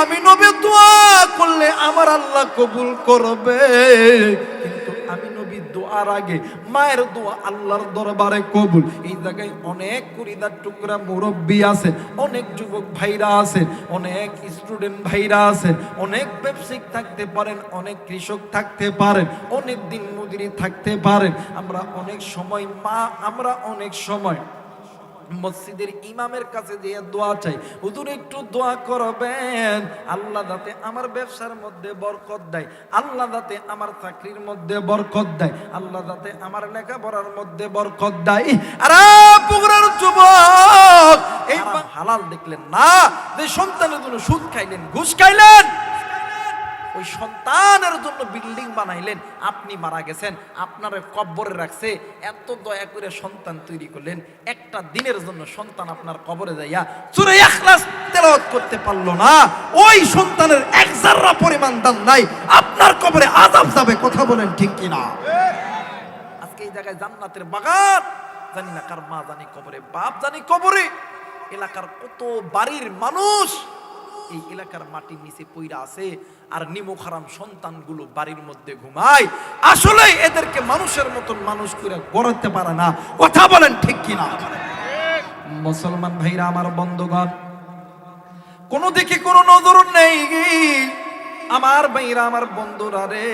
আমি নবী দোয়া করলে আমার আল্লাহ কবুল করবে। কিন্তু আমি নবী দোয়ার আগে মায়ের দোয়া আল্লাহর দরবারে কবুল। এই জায়গায় অনেক কুড়িদার টুকরা মুরব্বী আছে, অনেক যুবক ভাইরা আছে, অনেক স্টুডেন্ট ভাইরা আছে, অনেক ব্যবসায়িক থাকতে পারেন, অনেক কৃষক থাকতে পারেন, অনেক দিন মজুরি থাকতে পারেন। আমরা অনেক সময়, মা, আমরা অনেক সময় মসজিদের ইমামের কাছে যে দোয়া চাই। হুজুর একটু দোয়া করবেন। আল্লাহ যাতে আমার ব্যবসার মধ্যে বরকত দেয় আল্লাহ যাতে আমার চাকরির মধ্যে বরকত দেয় আল্লাহ যাতে আমার লেখাপড়ার মধ্যে বরকত দেয়। আরে পুকুরের যুবক এই হালাল দেখলেন না যে সন্তানের জন্য সুদ খাইলেন ঘুষ খাইলেন। ওই সন্তানের জন্য বিল্ডিং বানাইলেন, আপনি মারা গেছেন, আপনার কব্বরে রাখছে, এত দয়া করে সন্তান তৈরি করলেন, একটা দিনের জন্য সন্তান আপনার কবরে যাইয়া চুরে একলাস তেলাওয়াত করতে পারল না। ওই সন্তানের এক জাররা পরিমাণ দাম নাই, আপনার কবরে আজাব যাবে, কথা বলেন ঠিক কিনা? আজকে এই জায়গায় জান্নাতের বাগান, জানি না কার মা জানি কবরে, বাপ জানি কবরে, এলাকার কত বাড়ির মানুষ এই এলাকার মাটির নিচে পইরা আছে আর নিমুখারাম সন্তানগুলো বাড়ির মধ্যে ঘুমায়। আসলে এদেরকে মানুষের মতন মানুষ করে গড়াতে পারে না। কথা বলেন ঠিক কিনা? মুসলমান ভাইরা, আমার বন্ধুগণ, কোনো দিকে কোনো নজর নেই। আমার ভাইরা, আমার বন্ধুরা রে।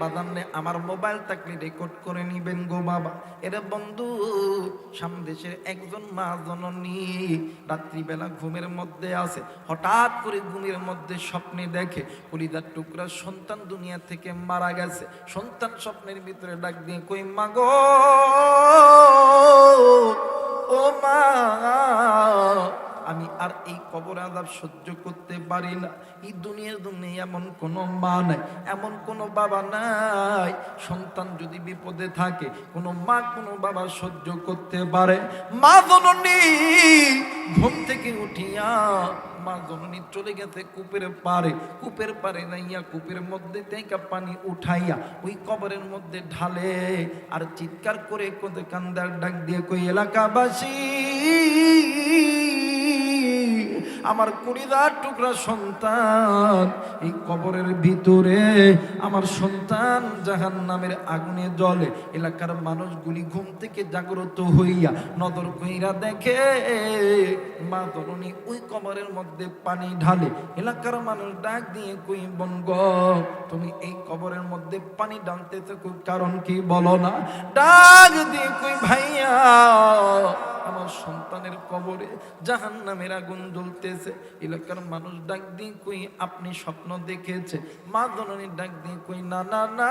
বাদামনে আমার মোবাইল থাকলে রেকর্ড করে নিবেন গো বাবা। এরা বন্ধু, সামদেশের একজন মা জননী রাত্রিবেলা ঘুমের মধ্যে আছে, হঠাৎ করে ঘুমের মধ্যে স্বপ্নে দেখে কলিদার টুকরা সন্তান দুনিয়া থেকে মারা গেছে। সন্তান স্বপ্নের ভিতরে ডাক দিয়ে কই মাগো ও মা আমি আর এই কবর আজাব সহ্য করতে পারি না। এই দুনিয়ার দুনিয়া এমন কোনো মা নাই, এমন কোনো বাবা নাই। সন্তান যদি বিপদে থাকে, কোনো মা, কোনো বাবা সহ্য করতে পারে। মা জননী, ঘুম থেকে উঠিয়া মা জননী চলে গেছে কূপের পারে কূপের পারে নাইয়া কূপের মধ্যে থেকে পানি উঠাইয়া ওই কবরের মধ্যে ঢালে আর চিৎকার করে কোদে কান্দার ডাক দিয়ে কই, এলাকাবাসী আমার কুড়িদার টুকরা সন্তান, এই কবরের ভিতরে আমার সন্তান জাহান নামের আগুনে জলে এলাকার মানুষগুলি ঘুম থেকে জাগ্রত হইয়া নদর কইরা দেখে, মা ধরনী ওই কবরের মধ্যে পানি ঢালে, এলাকার মানুষ ডাক দিয়ে কই, বনগ, তুমি এই কবরের মধ্যে পানি ঢালতেছো কই কারণ কি বলো না? ডাক দিয়ে কই, ভাইয়া আমার সন্তানের কবরে জাহান নামের আগুন জ্বলতেছে। এলাকার মানুষ ডাক দিয়ে কই, আপনি স্বপ্ন দেখেছে? মা জননী ডাক দিয়ে কই, না না না।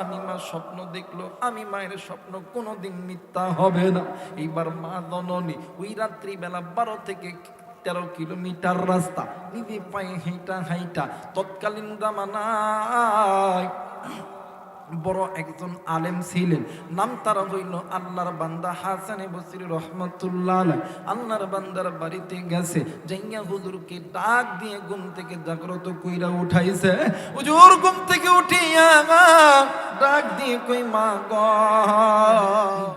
আমি মা স্বপ্ন দেখল, আমি মায়ের স্বপ্ন কোনোদিন মিথ্যা হবে না। এইবার মা জননী ওই রাত্রি বেলা বারো থেকে তেরো কিলোমিটার রাস্তা নিজে পায়ে হাইটা হাইটা তৎকালীন জামানায় বড় একজন আলেম ছিলেন। নাম তারা হইল আল্লাহর বান্দা হাসানে বসির রহমতুল্লাহ। আল্লাহর বান্দার বাড়িতে গেছে জাইয়া হুজুরকে ডাক দিয়ে ঘুম থেকে জাগ্রত কইরা উঠাইছে, হুজুর, ঘুম থেকে উঠিয়া ডাক দিয়ে কই, মা গ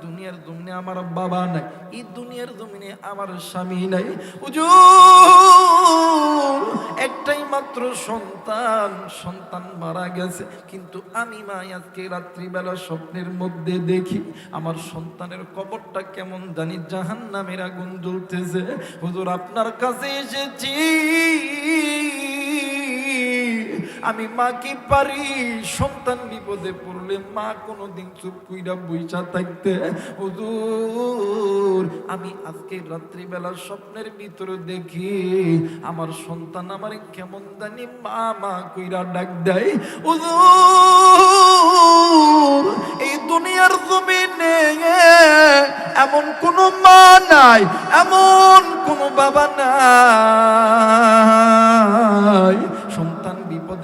দুনিয়ার জমিনে আমার বাবা নাই, এই দুনিয়ার জমিনে আমার স্বামী নাই। হুজুর, একটাই মাত্র সন্তান। সন্তান মারা গেছে, কিন্তু আমি মা আজকে রাত্রিবেলা স্বপ্নের মধ্যে দেখি আমার সন্তানের কবরটা কেমন জানি জাহান নামের আগুন জ্বলতেছে। হুজুর, আপনার কাছে এসেছি। আমি মা কি পারি? সন্তান বিপদে পড়লে মা কোনোদিন চুপ কইরা বইসা থাকতে। হুজুর, আমি আজকে রাত্রিবেলা স্বপ্নের ভিতরে দেখি, আমার সন্তান আমার কেমন জানি মা মা কইরা ডাক দেয়। হুজুর, এই দুনিয়ার জমিনে এমন কোন মা নাই, এমন কোন বাবা নাই।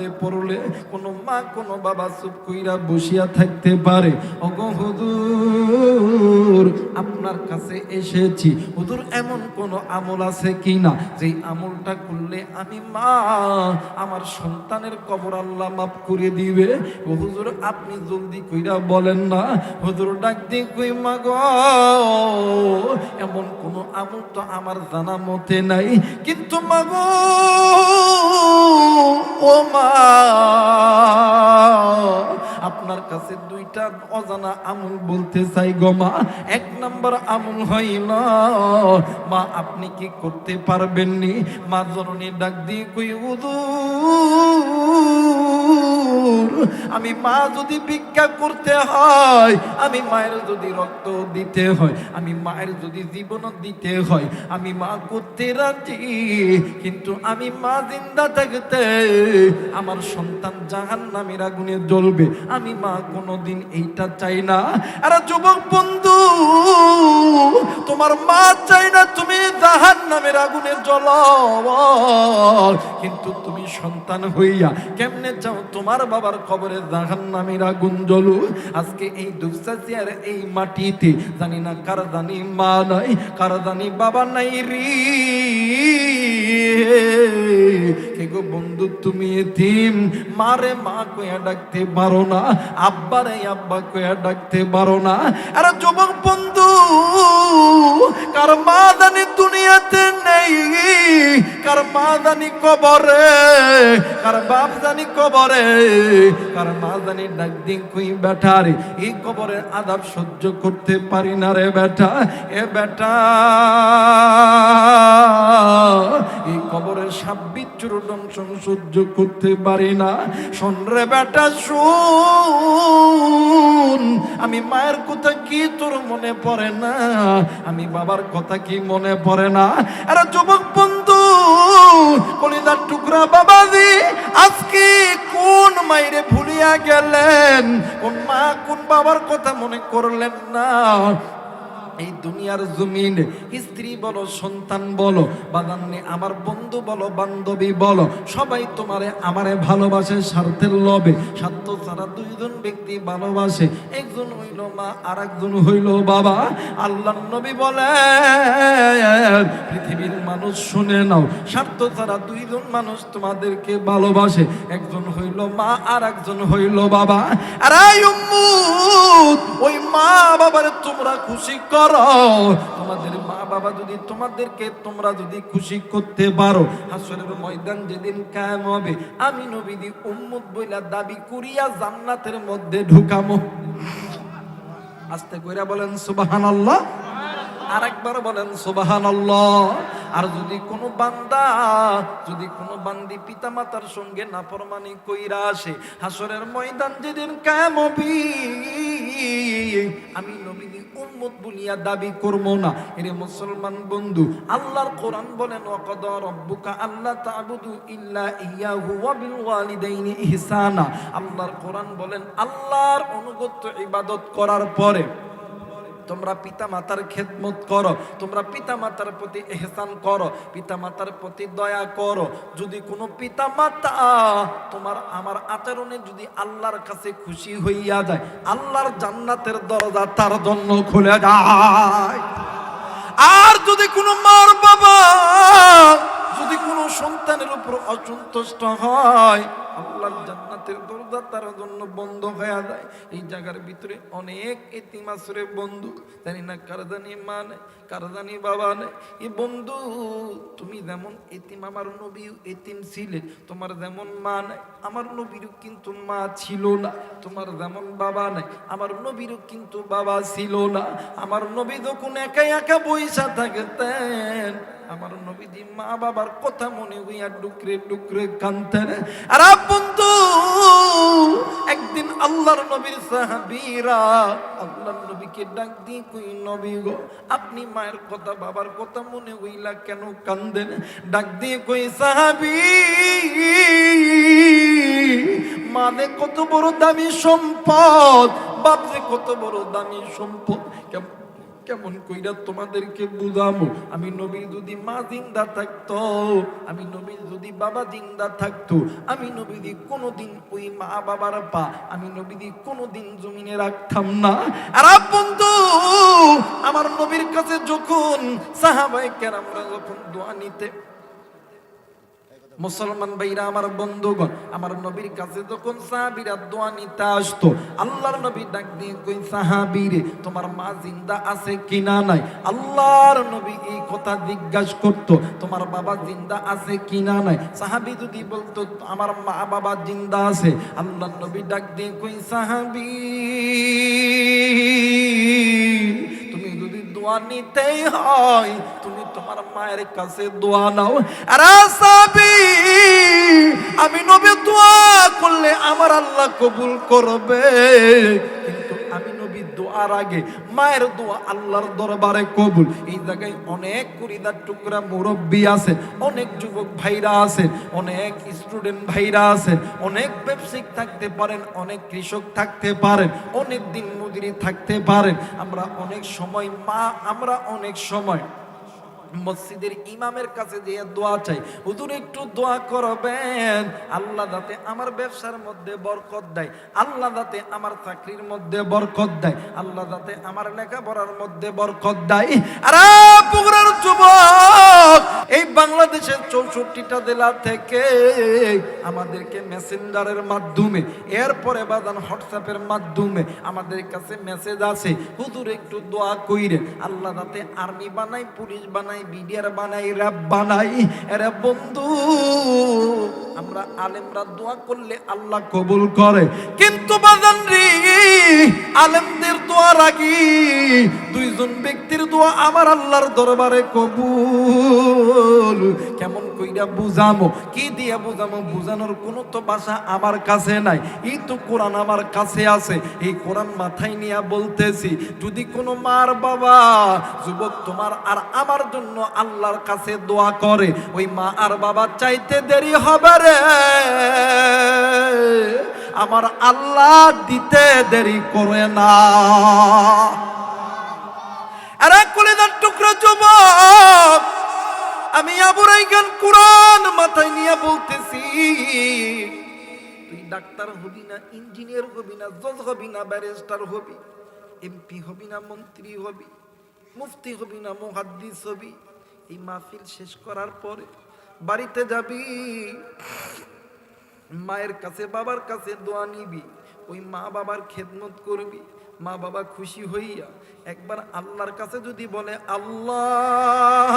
বিপদে পড়লে কোনো মা কোনো বাবা চুপ কইরা বসিয়া থাকতে পারে। অগ হুজুর আপনার কাছে এসেছি। হুজুর, এমন কোন আমল আছে কিনা? যেই আমলটা করলে আমি মা, আমার সন্তানের কবর আল্লাহ মাফ করে দিবে। হুজুর, আপনি জলদি কইরা বলেন না। হুজুর, ডাক দিয়ে কই, মা এমন কোন আমল তো আমার জানা মতে নাই। কিন্তু মা গো, ও মা, আপনার কাছে দুইটা অজানা আমল বলতে চাই গো মা। এক নাম্বার আমল হইল, মা, আপনি কি করতে পারবেন নি মা জরুনি ডাক দিয়ে কই আমি মা যদি ভিক্ষা করতে হয়, আমি মায়ের যদি রক্ত দিতে হয়, আমি মায়ের যদি জীবন দিতে হয়, আমি মা করতে রাজি, কিন্তু আমি মা জিন্দা থাকতে আমার সন্তান জাহান নামের আগুনে জ্বলবে। আমি মা কোনোদিন এইটা চাই না। আরে যুবক বন্ধু, তোমার মা চাই না তুমি জাহান নামের আগুনে জ্বল কিন্তু তুমি সন্তান হইয়া কেমনে চাও তোমার বাবার কবরে জাহান নামের আগুন জ্বলু আজকে এই দুঃসাচিয়ার এই মাটিতে, জানি না কার জানি মা নাই, কার জানি বাবা নাই রি। কে গো বন্ধু, তুমি এতিম। মারে, মা কয়া ডাকতে পারো না। আব্বারে, আব্বা কয়া ডাকতে পারো না। আরে যুবক বন্ধু, কার মা জানি দুনিয়াতে নেই, কার মা জানি কবরে, কার বাপ জানি কবরে, কার মা জানি ডাক দিন কুই বেটা রে এই কবরে আদাব সহ্য করতে পারি না রে বেটা এ বেটা এই কবরে কবরের সাব্বির দংশন সহ্য করতে পারি না। শোন বেটা, শুন। আমি মায়ের কথা কি তোর মনে পড়ে না? আমি বাবার কথা কি মনে পড়ে না? আরে যুবক বন্ধু, কলিদার টুকরা বাবা বাবাজি, আজকে কোন মাইরে ভুলিয়া গেলেন? কোন মা কোন বাবার কথা মনে করলেন না? এই দুনিয়ার জমিন, স্ত্রী বলো, সন্তান বলো বাদান্নে আমার বন্ধু বলো, বান্ধবী বলো, সবাই তোমারে, আমারে ভালোবাসে, স্বার্থের লবে স্বার্থ ছাড়া দুইজন ব্যক্তি ভালোবাসে, একজন হইল মা আর একজন হইল বাবা। আল্লাহ নবী বলে, পৃথিবীর মানুষ শুনে নাও, স্বার্থ ছাড়া দুইজন মানুষ তোমাদেরকে ভালোবাসে, একজন হইল মা আর একজন হইল বাবা। আর আই উম্মুত, ওই মা বাবার তোমরা খুশি করো। তোমাদের মা বাবা যদি তোমাদেরকে তোমরা যদি খুশি করতে পারো হাসরের ময়দান যেদিন কায়েম হবে আমি নবীদি উম্মত বইলা দাবি করিয়া জান্নাতের মধ্যে ঢুকামো। আস্তে কইরা বলেন সুবহানাল্লাহ। আরেকবার বলেন সুবাহান আর যদি কোনো বান্দা, যদি কোনো বান্দি পিতা মাতার সঙ্গে নাফরমানি কইরা আসে হাসরের ময়দান যেদিন কায়াম হবি, আমি নবীদি উম্মত বলিয়া দাবি করব না। এরে মুসলমান বন্ধু, আল্লাহর কোরআন বলেন, ওয়াকাদ রব্বুকা আল্লাহ তা'বুদু ইল্লা ইয়াহু ওয়া বিল ওয়ালিদাইনি ইহসানা। আল্লাহর কোরআন বলেন, আল্লাহর অনুগত ইবাদত করার পরে তোমরা পিতা মাতার খেদমত করো, তোমরা পিতা মাতার প্রতি এহসান করো পিতা মাতার প্রতি দয়া করো। যদি কোনো পিতা মাতা তোমার আমার আচরণে যদি আল্লাহর কাছে খুশি হইয়া যায়, আল্লাহর জান্নাতের দরজা তার জন্য খুলে যায়। আর যদি কোনো মার বাবা, যদি কোনো সন্তানের উপর অসন্তুষ্ট হয়, আল্লাহর জান্নাতের দরজা তার জন্য বন্ধ হয়ে যায়। এই জায়গার ভিতরে অনেক এতিম আসরে বন্ধু। জানি না কার জানি মা নেই, কার জানি বাবা নেই। এ বন্ধু, তুমি যেমন এতিম, আমার নবী এতিম ছিলে তোমার যেমন মা নেই, আমার নবীরও কিন্তু মা ছিল না। তোমার যেমন বাবা নেই, আমার নবীরও কিন্তু বাবা ছিল না। আমার নবী যখন একা একা বইসা থাকতেন, আমার নবীজি মা বাবার কথা মনে হইয়া ডুকরে ডুকরে কানতেন আর বন্ধু একদিন আল্লাহর নবীর সাহাবীরা আল্লাহর নবীকে ডাক দিয়ে কই, নবী গো, আপনি মায়ের কথা, বাবার কথা মনে হইলা কেন কান্দেন? ডাক দিয়ে কই, সাহাবী মানে কত বড় দামি সম্পদ, বাপ যে কত বড় দামি সম্পদ কেমন কইরা তোমাদেরকে বুঝাবো আমি নবী যদি মা জিন্দা থাকতো, আমি নবী যদি বাবা জিন্দা থাকতো, আমি নবীদি কোনোদিন ওই মা বাবার পা, আমি নবীদি কোনোদিন জমিনে রাখতাম না। আর বন্ধু, আমার নবীর কাছে যখন সাহাবাই কেরামরা যখন দোয়া নিতে মুসলমান ভাইরা, আমার বন্ধুগণ, আমার নবীর কাছে যখন সাহাবীরা দোয়া নিতে আসতো, আল্লাহর নবী ডাক দিয়ে কই, সাহাবীরে, তোমার মা জিন্দা আছে কিনা নাই? আল্লাহর নবী এই কথা জিজ্ঞাসা করতো, তোমার বাবা জিন্দা আছে কিনা নাই? সাহাবী যদি বলতো, আমার মা বাবা জিন্দা আছে। আল্লাহর নবী ডাক দিয়ে কই, সাহাবী দোয়া নিতেই হয়। তুমি তোমার মায়ের কাছে দোয়া নাও। আর সাবি আমি নবে দোয়া করলে আমার আল্লাহ কবুল করবে। দোয়ার আগে। মায়ের দোয়া আল্লাহর দরবারে কবুল। এই জায়গায় অনেক কুড়িদার টুকরা মুরব্বী আছে, অনেক যুবক ভাইরা আছে, অনেক স্টুডেন্ট ভাইরা আছে, অনেক ব্যবসায়িক থাকতে পারেন, অনেক কৃষক থাকতে পারেন, অনেক দিন মজুরি থাকতে পারেন। আমরা অনেক সময়, মা, আমরা অনেক সময় মসজিদের ইমামের কাছে যে দোয়া চাই। হুজুর, একটু দোয়া করবেন। আল্লাহ যাতে আমার ব্যবসার মধ্যে বরকত দেয়, আল্লাহ যাতে আমার চাকরির মধ্যে বরকত দেয়, আল্লাহ যাতে আমার লেখাপড়ার মধ্যে বরকত দেয়। আর পুকুরের যুবক, এই বাংলাদেশের চৌষট্টিটা জেলা থেকে আমাদেরকে মেসেঞ্জারের মাধ্যমে এরপরে বাদান হোয়াটসঅ্যাপের মাধ্যমে আমাদের কাছে মেসেজ আছে হুজুর, একটু দোয়া কইরে আল্লাহ যাতে আর্মি বানাই পুলিশ বানাই বিডিআর বানাই, র্যাব বানাই। এরা বন্ধু, আমরা আলেমরা দোয়া করলে আল্লাহ কবুল করে। কিন্তু বাজান রে, আলেমদের দোয়ার আগে দুইজন ব্যক্তির দোয়া আমার আল্লাহর দরবারে কবুল। কেমন কইরা বুঝামো? কি দিয়া বুঝামো? বুঝানোর কোনো তো ভাষা আমার কাছে নাই। এই তো কোরআন আমার কাছে আছে। এই কোরআন মাথায় নিয়ে বলতেছি, যদি কোনো মার বাবা, যুবক তোমার আর আমার জন্য আল্লাহর কাছে দোয়া করে, ওই মা আর বাবা চাইতে দেরি হবে রে। আমার আল্লাহ দিতে দেরি করে না। আর এক কলিদার টুকরা যুবক, আমি আবুরাই গান কোরআন মাথায় নিয়ে বলতেছি, তুই ডাক্তার হবি না, ইঞ্জিনিয়ার হবি না, জজ হবি না, ব্যারিস্টার হবি, এমপি হবি না, মন্ত্রী হবি, মুফতি হবি না, মুহাদ্দিস হবি, এই মাহফিল শেষ করার পরে বাড়িতে যাবি, মায়ের কাছে, বাবার কাছে দোয়া নিবি, ওই মা বাবার খেদমত করবি মা বাবা খুশি হইয়া একবার আল্লাহর কাছে যদি বলে, আল্লাহ,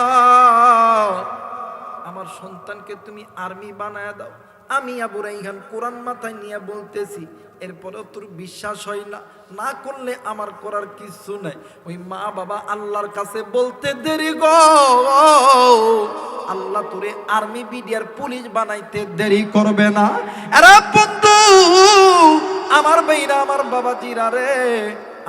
আমার সন্তানকে তুমি আর্মি বানায় দাও। আমি আবু রাইহান কোরআন মাথায় নিয়ে বলতেছি, এরপরেও তোর বিশ্বাস হয় না। না করলে আমার করার কিছু নাই। ওই মা বাবা আল্লাহর কাছে বলতে দেরি গো। আল্লাহ তোরে আর্মি বিডিআর পুলিশ বানাইতে দেরি করবে না। এরা আমার বেইরা আমার বাবা জিরা রে,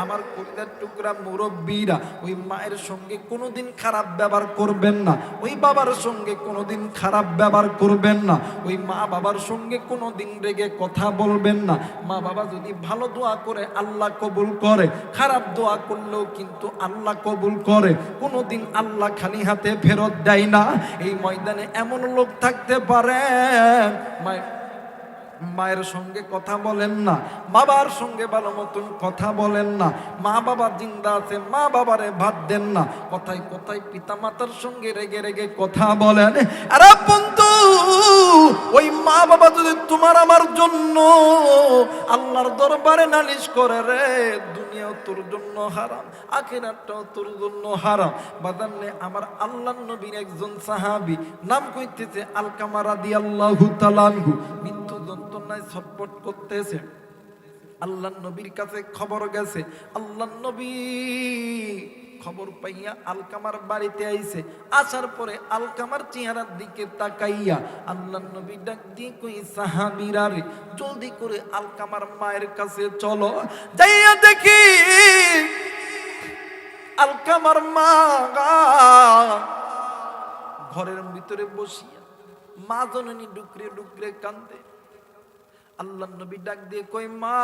আমার কলিদার টুকরা মুরব্বীরা, ওই মায়ের সঙ্গে কোনোদিন খারাপ ব্যবহার করবেন না, ওই বাবার সঙ্গে কোনোদিন খারাপ ব্যবহার করবেন না, ওই মা বাবার সঙ্গে কোনোদিন রেগে কথা বলবেন না। মা বাবা যদি ভালো দোয়া করে, আল্লাহ কবুল করে, খারাপ দোয়া করলেও কিন্তু আল্লাহ কবুল করে। কোনোদিন আল্লাহ খালি হাতে ফেরত দেয় না। এই ময়দানে এমন লোক থাকতে পারে, মায়ের মায়ের সঙ্গে কথা বলেন না, বাবার সঙ্গে ভালো মতন কথা বলেন না, মা বাবা জিন্দা আছে, মা বাবারে ভাত দেন না, কথায় কথায় পিতা মাতার সঙ্গে রেগে রেগে কথা বলেন। আরে বন্ধু, ওই মা বাবা যদি তোমার আমার জন্য আল্লাহর দরবারে নালিশ করে রে, দুনিয়াও তোর জন্য হারাম আখেরাটাও তোর জন্য হারাম। বাদান্নে আমার আল্লাহ নবীর একজন সাহাবি, নাম কইতেছে আলকামা রাদিয়াল্লাহু তাআলাহু মৃত্যু ছটপট করতেছে। আল্লাহ নবীর কাছে খবর গেছে। আল্লাহ নবী খবর পাইয়া আলকামার বাড়িতে আইছে। আসার পরে আলকামার চেহারার দিকে তাকাইয়া আল্লাহ নবী ডাক দিয়ে কই জলদি করে আলকামার মায়ের কাছে চলো। যাইয়া দেখি আলকামার মা ঘরের ভিতরে বসিয়া মা জননী ডুকরে ডুকরে কান্দে আল্লাহ নবী ডাক দিয়ে কই মা,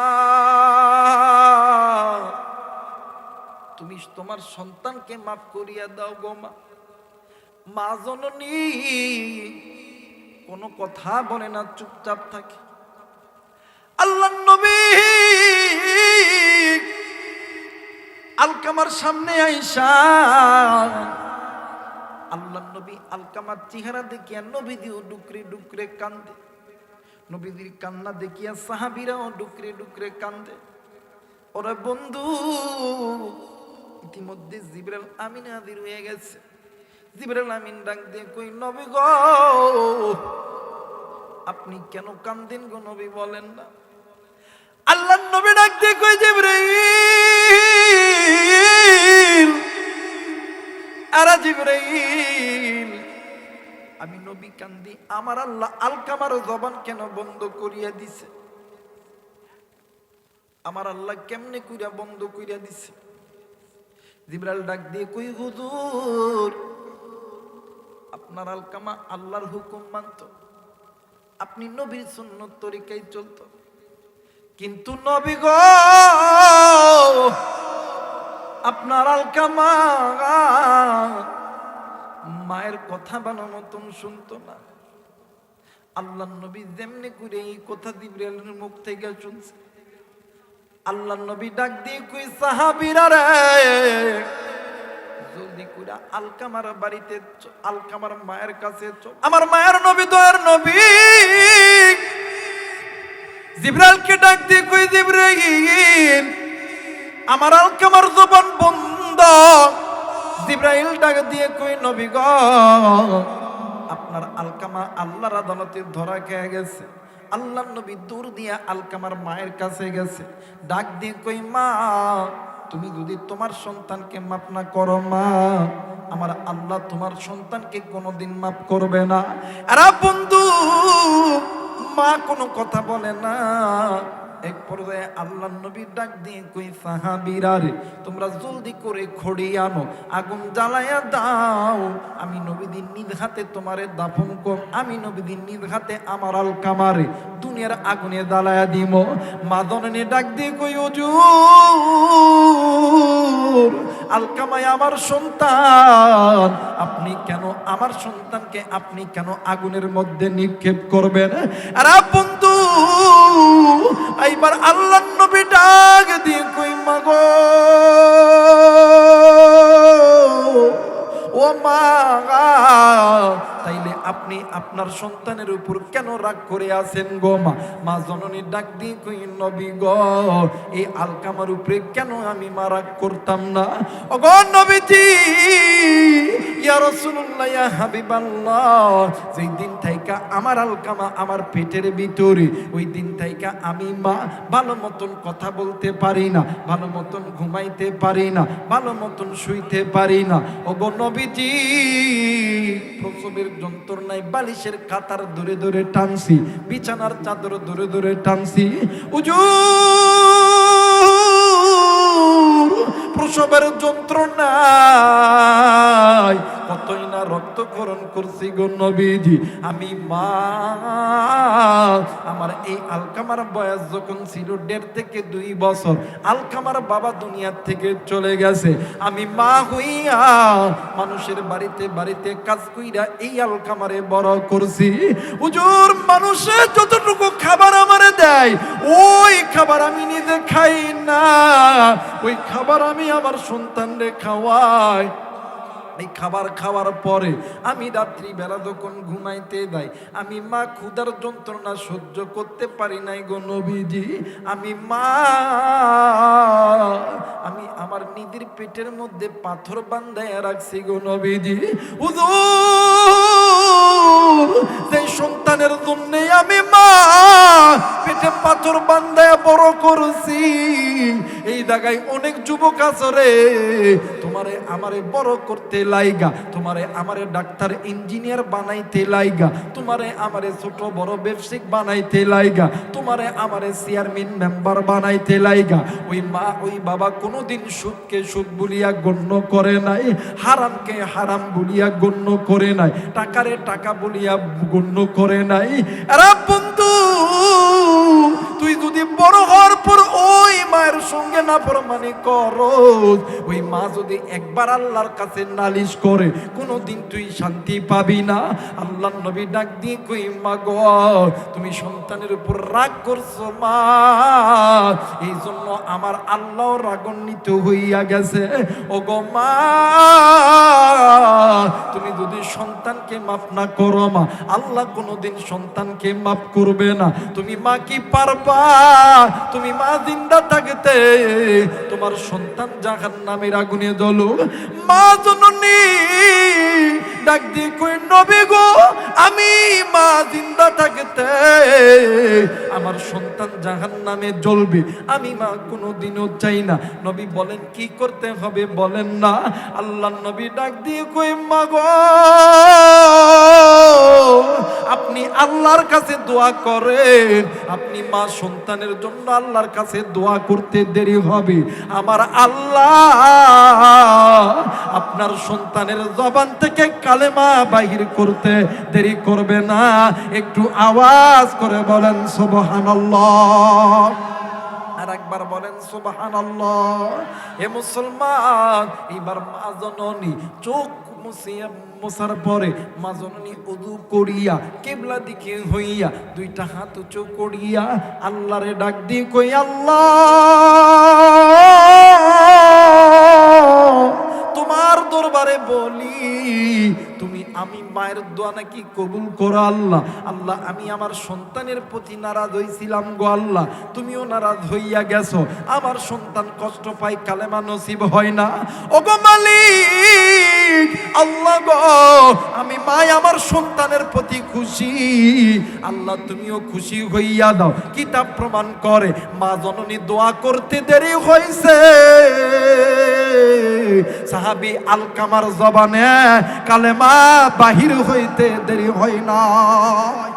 তুমি তোমার সন্তানকে মাফ করিয়া দাও গো মা। মা জননী, কোনো কথা বলে না, চুপচাপ থাকে। আল্লাহ নবী আলকামার সামনে আইসা আল্লাহ নবী আলকামার চেহারা দেখিয়া নবী দিও ডুকরে ডুকরে কান্দে। নবীদের কান্না দেখিয়া সাহাবিরাও ডুকরে ডুকরে কান্দে। ওরা, বন্ধু, ইতিমধ্যে জিবরাল আমিন হাজির হয়ে গেছে। জিবরাল আমিন ডাক দিয়ে কই, নবী গো, আপনি কেন কান্দেন গো নবী বলেন না? আল্লাহ নবী ডাক দিয়ে কই, জিবরাইল, আরা জিবরাইল আমি নবী কান্দি, আমার আল্লাহ আলকামার জবান কেন বন্ধ করিয়া দিছে? আমার আল্লাহ কেমনে কইরা বন্ধ করিয়া দিছে? জিবরাল ডাক দিয়ে কই, হুজুর, আপনার আলকামা আল্লাহর হুকুম মানত। আপনি নবীর সুন্নত তরিকায় চলত। কিন্তু নবী গো, আপনার আলকামা মায়ের কথা বানো মতন শুনতো না। আল্লাহ নবী যেমনি করে এই কথা দিব্রাইলের মুখ থেকে শুনছে। আল্লাহ নবী ডাক দিয়ে কই সাহাবীরা রে! জলদি করে আলকামার বাড়িতে আলকামার মায়ের কাছে আমার মায়ের নবী দয়ার নবী। জিব্রাইলকে ডাক দিয়ে কই জিব্রাইল, আমার আলকামার জবান বন্ধ। জিব্রাইল ডাক দিয়ে কই, নবী গ, আপনার আলকামা আল্লাহর আদালতে ধরা খেয়ে গেছে। আল্লাহ নবী দূর দিয়া আলকামার মায়ের কাছে গেছে। ডাক দিয়ে কই, মা, তুমি যদি তোমার সন্তানকে মাপ না করো, মা, আমার আল্লাহ তোমার সন্তানকে কোনোদিন মাফ করবে না। আরে বন্ধু, মা কোনো কথা বলে না। এক পর্যায়ে আল্লাহ নবী ডাক দিয়ে কই, সাহাবীরা রে, তোমরা জলদি করে খড়ি আনো, আগুন জ্বালায়া দাও। আমি নবীদিন নিজ হাতে তোমারে দাফন কর, আমি নবীদিন নিজ হাতে আমার আল কামারে দুনিয়ার আগুনে জ্বালায়া দিম। মাদনে ডাক দিয়ে কই অজুর আলকামায় আমার সন্তান। আপনি কেন আমার সন্তানকে আপনি কেন আগুনের মধ্যে নিক্ষেপ করবেন? আর বন্ধু এইবার আল্লাহ নবী ডাক দিয়ে কই মাগো ও মা আপনি আপনার সন্তানের উপর কেন রাগ করে আছেন গো মা? মা জননী ডাক দিয়ে কই নবী গো, এই আলকামার উপরে কেন আমি মা রাগ করতাম না? ও গো নবীজি, ইয়া রাসূলুল্লাহ, ইয়া হাবিবাল্লাহ, যেই দিন থাইকা আমার আলকামা আমার পেটের ভিতরে, ওই দিন থাইকা আমি মা ভালো মতন কথা বলতে পারি না, ভালো মতন ঘুমাইতে পারি না, ভালো মতন শুইতে পারি না। ও গো নবীজি প্রসবের যন্ত্রণায় বালিশের কাতার ধরে ধরে টানছি বিছানার চাদর ধরে ধরে টানছি। উজুর প্রসবের যন্ত্রণায় কতই না রক্তক্ষরণ করছি গো নবীজি। আমি মা, আমার এই আলকামার বয়স যখন ছিল দেড় থেকে দুই বছর, আলকামার বাবা দুনিয়ার থেকে চলে গেছে। আমি মা হইয়া মানুষের বাড়িতে বাড়িতে কাজ কইরা এই আলকামারে বড় করছি। হুজুর মানুষের যতটুকু খাবার আমারে দেয়, ওই খাবার আমি নিজে খাই না, ওই খাবার আমি আমার সন্তানরে খাওয়াই। খাবার খাওয়ার পরে আমি রাত্রি বেলা যখন ঘুমাইতে যাই, আমি মা ক্ষুধার যন্ত্রণা সহ্য করতে পারি নাই গো নবীজি। আমি মা, আমি আমার নিদির পেটের মধ্যে পাথর বান্ধায় রাখছি গো নবীজি। হুজুর সেই সন্তানের জন্য আমি মা, পেটে পাথর বান্ধায় বড় করছি। এই জায়গায় অনেক যুবক আছে তোমারে আমারে বড় করতে লাইগা, তোমারে আমারে ডাক্তার, ইঞ্জিনিয়ার বানাইতে লাইগা, তোমারে আমারে ছোট বড় ব্যবসায়িক বানাইতে লাইগা, তোমারে আমারে চেয়ারম্যান, মেম্বার বানাইতে লাইগা। ওই মা, ওই বাবা কোনোদিন সুদকে সুদ বলিয়া গণ্য করে নাই, হারামকে হারাম বলিয়া গণ্য করে নাই, টাকারে টাকা বলিয়া গণ্য করে নাই। আরে বন্ধু। তুই যদি বড় হওয়ার পর ওই মায়ের সঙ্গে না প্রমাণি করো ওই মা যদি একবার আল্লাহর কাছে নালিশ করে, কোনোদিন তুই শান্তি পাবি না। আল্লাহ নবী ডাক দিয়ে কই, মা গো, তুমি সন্তানের উপর রাগ করছ মা। এই জন্য আমার আল্লাহ রাগান্বিত হইয়া গেছে। ও গো মা, তুমি যদি সন্তানকে মাফ না করো মা, আল্লাহ কোনোদিন সন্তানকে মাফ করবে না। তুমি মা কি পারবা তুমি মা জিন্দা থাকতে, তোমার সন্তান জাহান নামের আগুনে জ্বলো। মা জননী, ডাক দিয়ে কই নবে গো, আমি মা জিন্দা থাকতে, আমার সন্তান জাহান নামে জ্বলবে, আমি মা কোনোদিনও চাই না। নবী বলেন, কি করতে হবে? বলেন না। আল্লাহ নবী ডাক দিয়ে কই মা গো আপনি আল্লাহর কাছে দোয়া করেন। আপনি মা সন্তানের জন্য আল্লাহর কাছে দোয়া করতে দেরি হবে। আমার আল্লাহ আপনার সন্তানের জবান থেকে কালেমা বাহির করতে দেরি করবে না। একটু আওয়াজ করে বলেন, সুবহানাল্লাহ। আর একবার বলেন সুবাহান হে মুসলমান, এবার মা জননী, চোখ মুছিয়া মোসার পরে মা উদু করিয়া কেবলা দিকে হইয়া দুইটা হাত উঁচু করিয়া আল্লাহরে ডাক দিয়ে কই আল্লাহ! তোমার দরবারে বলি, তুমি আমি মায়ের দোয়া নাকি কবুল করো আল্লাহ? আল্লাহ, আমি আমার সন্তানের প্রতি নারাজ হইছিলাম গো আল্লাহ। তুমিও নারাজ হইয়া গেছো। আমার সন্তান কষ্ট পাই কালেমা নসিব হয় না। ও গো মালিক, আল্লাহ গো, আমি মাই আমার সন্তানের প্রতি খুশি। আল্লাহ, তুমিও খুশি হইয়া দাও। কিতাব প্রমাণ করে, মা জননী দোয়া করতে দেরি হইছে। সাহাবি আলকামার জবানে কালেমা বাহির হইতে দেরি হয় না